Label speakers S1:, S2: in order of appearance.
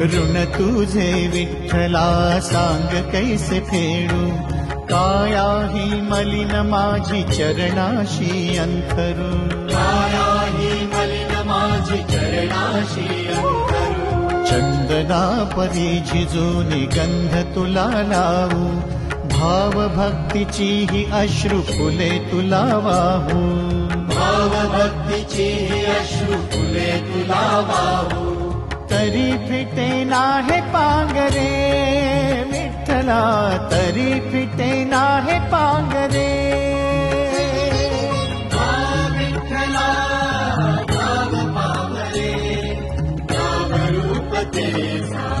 S1: ऋण तुझे विठ्ठला सांग कैसे फेडू? काया ही मलिन माझी चरणाशी अंतरू।
S2: काया हि मलिन माझि चरणाशी अंतरु।
S1: चंदना परी झिजूनी गंध तुला लावू। भाव भक्तीची ही अश्रू फुले तुला वाहू।
S2: भाव भक्तीची हि अश्रु फुले तुला वाहू
S1: तरी फिटे नाहे तरि पिटे नहे पाङ्गरे तरि पिटना पाङ्ग